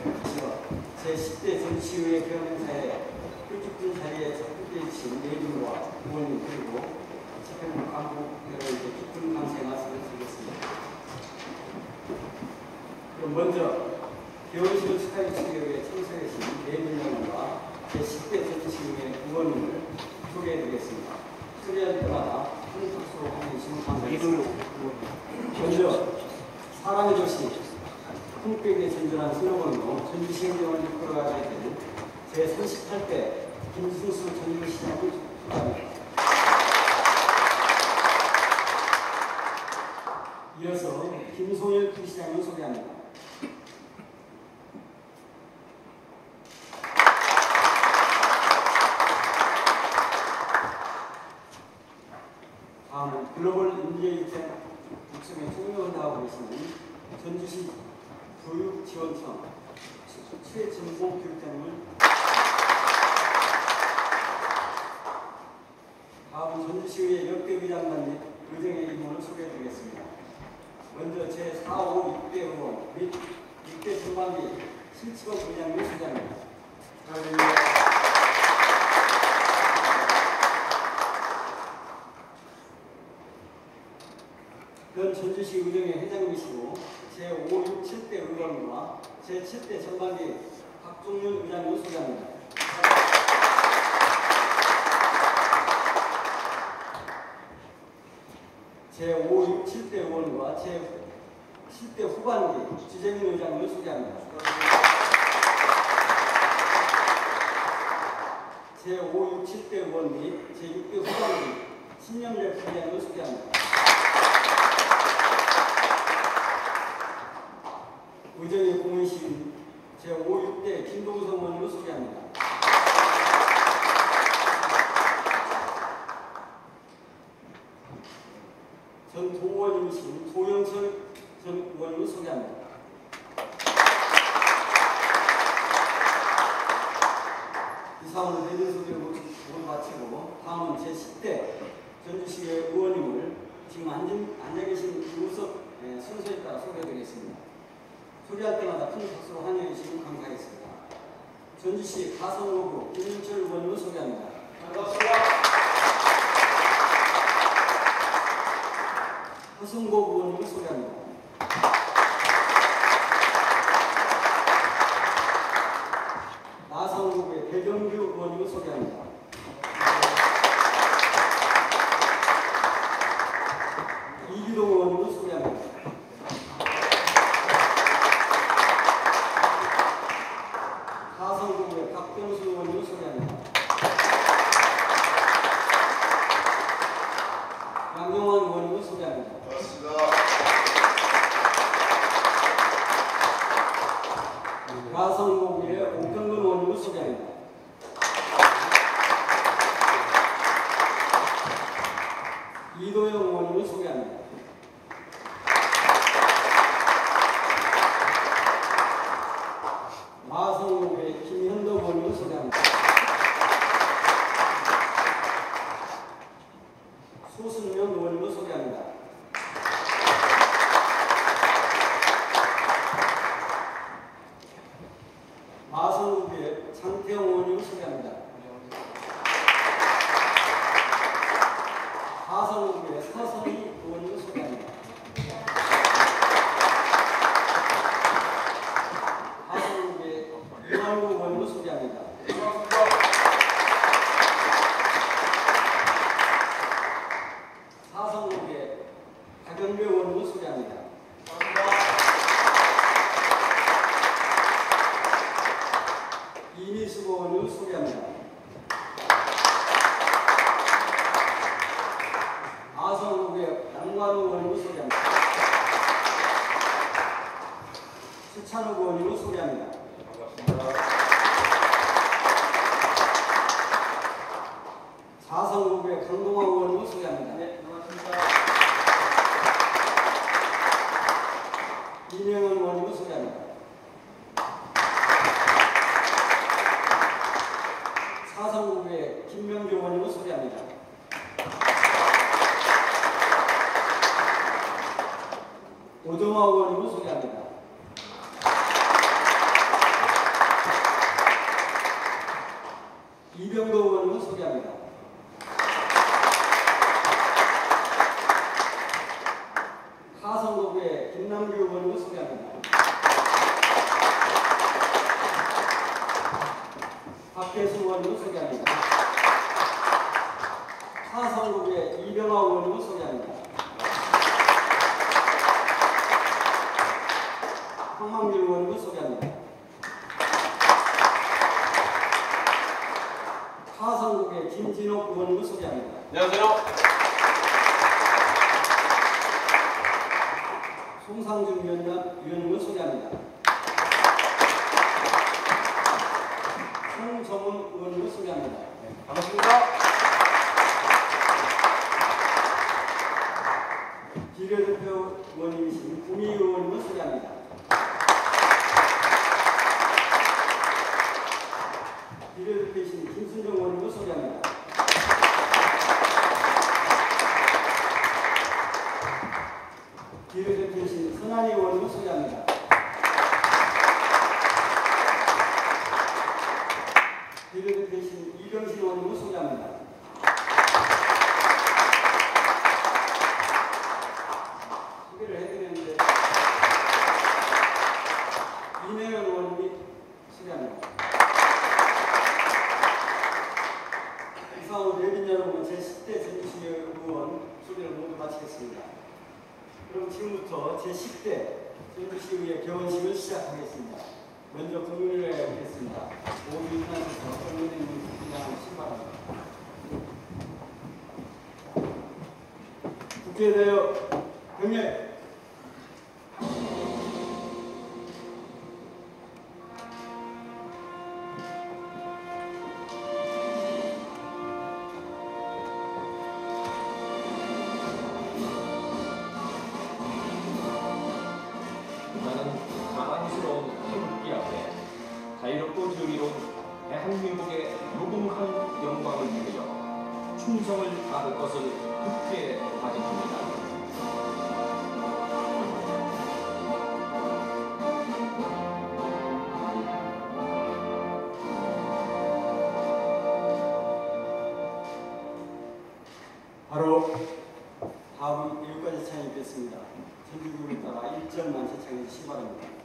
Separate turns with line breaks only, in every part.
제10대 정치의회 경연사에 꿀집든 자리에 적극적인 친 내분과 의원님 그리고 집행부 간부 여러분께 깊은 감사의 말씀을 드리겠습니다. 그럼 먼저 결혼식을 축하해 주시기 위해 청소해 주신 내분령과 제10대 정치의회 의원님을 소개해 드리겠습니다. 소개할 때마다 큰 박수로 환영해주시면 감사하겠습니다. 먼저 사랑의 도시 풍백의 전전한 슬로건으로 전주시 행정을 이끌어가게 된 제38대 김승수 전주시장을 축하합니다. 이어서 김송일 부시장을 소개합니다. 다음은 글로벌 인재유태 육성에 총력을 다하고 계시는 전주시 교육지원청 최진봉 교육장님을 다음은 전주시의회 및 의정의 임원을 소개해드리겠습니다. 먼저 제4, 5, 6대 의원 및 6대 중반기 실직원 의장님 소개합니다. 현 전주시 의정의 회장님이시고 제5, 6, 7대 의원과 제7대 전반기 박종윤 의장님을 소개합니다. 제5, 6, 7대 의원과 제7대 후반기 주재민 의장님을 소개합니다. 제5, 6, 7대 의원 및 제6대 후반기 신영재 부장님을 소개합니다. 의정의 공의신 제5, 6대 김동성 의원님을 소개합니다. 전 도의원님이신 도영철 전 의원님을 소개합니다. 이상으로 내년 소개를 마치고 다음은 제10대 전주시의 의원님을 지금 앉은, 앉아 계신 이우석 예, 순서에 따라 소개해드리겠습니다. 소개할 때마다 큰 박수로 환영해 주시면 감사하겠습니다. 전주시 가성로구 김윤철 의원님을 소개합니다. 반갑습니다. 허승복 의원님을 소개합니다. 나성구의 배경규 의원님을 소개합니다. 이기동 의원님을 소개합니다. 하성구의 박병수 의원님을 소개합니다. 양용환 의원님을 소개합니다. 가성구의 옥경근 의원님을 소개합니다. 이도영 의원님을 소개합니다. 마성구의 김현덕 의원님을 소개합니다. 소승명 의원님을 소개합니다. 마성구의 장태영 의원님을 소개합니다. 하성구의 서선희 의원님을 소개합니다. 하성구의 의원님을 소개합니다. 하성구의 박영배 의원님을 소개합니다. 이미수 의원을 소개합니다. 아성국의 양관우 의원을 소개합니다. 수찬우 의원을 소개합니다. 자성국의 강동화 의원을 소개합니다. 네, 반갑습니다. 이명은 의원을 소개합니다. 사성국의 김명규 의원님을 소개합니다. 오정화 의원님을 소개합니다. 이병도 의원님을 소개합니다. 하성도구의 김남규 의원님을 소개합니다. 박혜수 의원님을 소개합니다. 하성도구의 이병화 의원님을 소개합니다. 황만길 의원님을 소개합니다. 하성국의 김진옥 의원님을 소개합니다.
안녕하세요.
송상준 위원장, 위원님을 소개합니다. 송정훈 의원님을 소개합니다.
반갑습니다.
비례대표 의원님이신 구미 의원님을 소개합니다. 비례대표이신 김순정 의원님을 소개합니다. 비례대표이신 선한이 의원님을 소개합니다. 비례대표이신 이병신 의원님을 소개합니다. 소개를 해드렸는데 이내연 의원님이 소개합니다. 내빈 여러분 제10대 전주시의 의원 소개를 모두 마치겠습니다. 그럼 지금부터 제10대 전주시의회 개원식을 시작하겠습니다. 먼저 국민을 뵙겠습니다. 모두 일어나셔서 국민의 문을 신발합니다. 국회에 대하여 경례
충성을 다할 것을 굳게 다짐합니다.
바로 다음 일까지 창입했습니다. 전주국에 따라 1점만 제창해 주시기 바랍니다.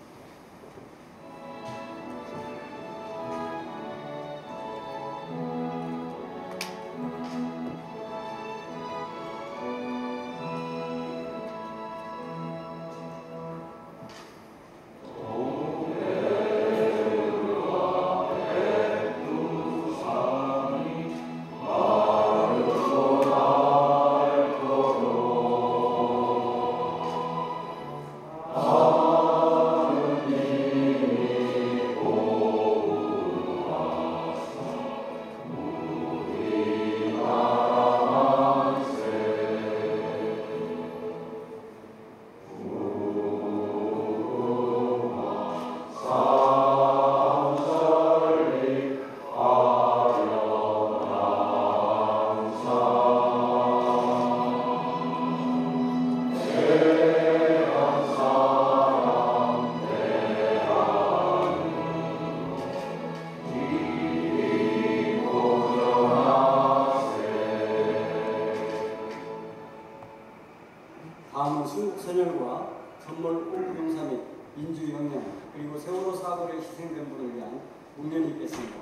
순국선열과 선물 오구용사 및 민주영령 그리고 세월호 사고로 희생된 분을 위한 묵념이 있겠습니다.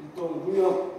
일동 묵념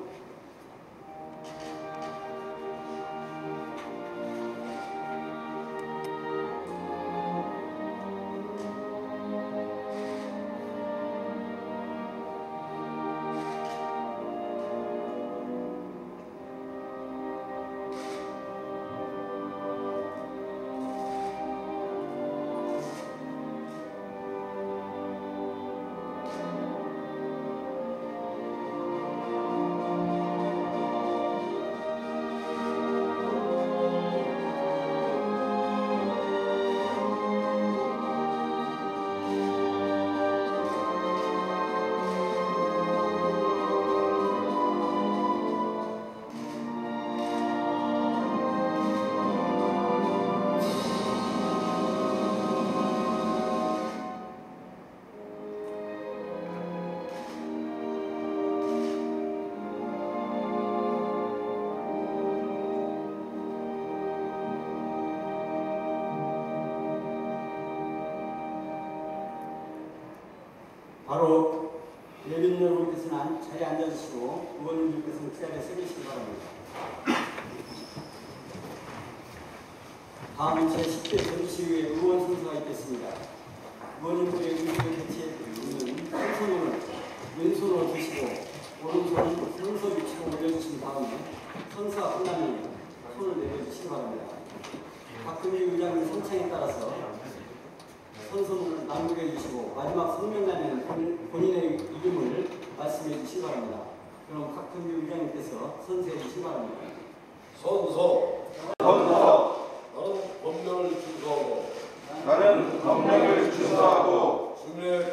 바로 예빈 여러분께서는 안- 자리에 앉아주시고 의원님들께서는 그 자리에 서 계시기 바랍니다. 다음은 제10대 전시회 의원 선수가 있겠습니다. 의원님들의 의견을 개최해 드리는 손손을 왼손으로 드시고 오른손을 순서 위치로 올려주신 다음에 선수가 끝나면 손을 내려주시기 바랍니다. 박근혜 의장의 선창에 따라서 선수를 남겨해 주시고 마지막 성명란에는 본- 본인의 이름을 말씀해 주시기 바랍니다. 그럼 박근혜 의장님께서 선서해 주시기 바랍니다.
선서
선서
나는 법령을 준수하고
나는 법령을 준수하고
주민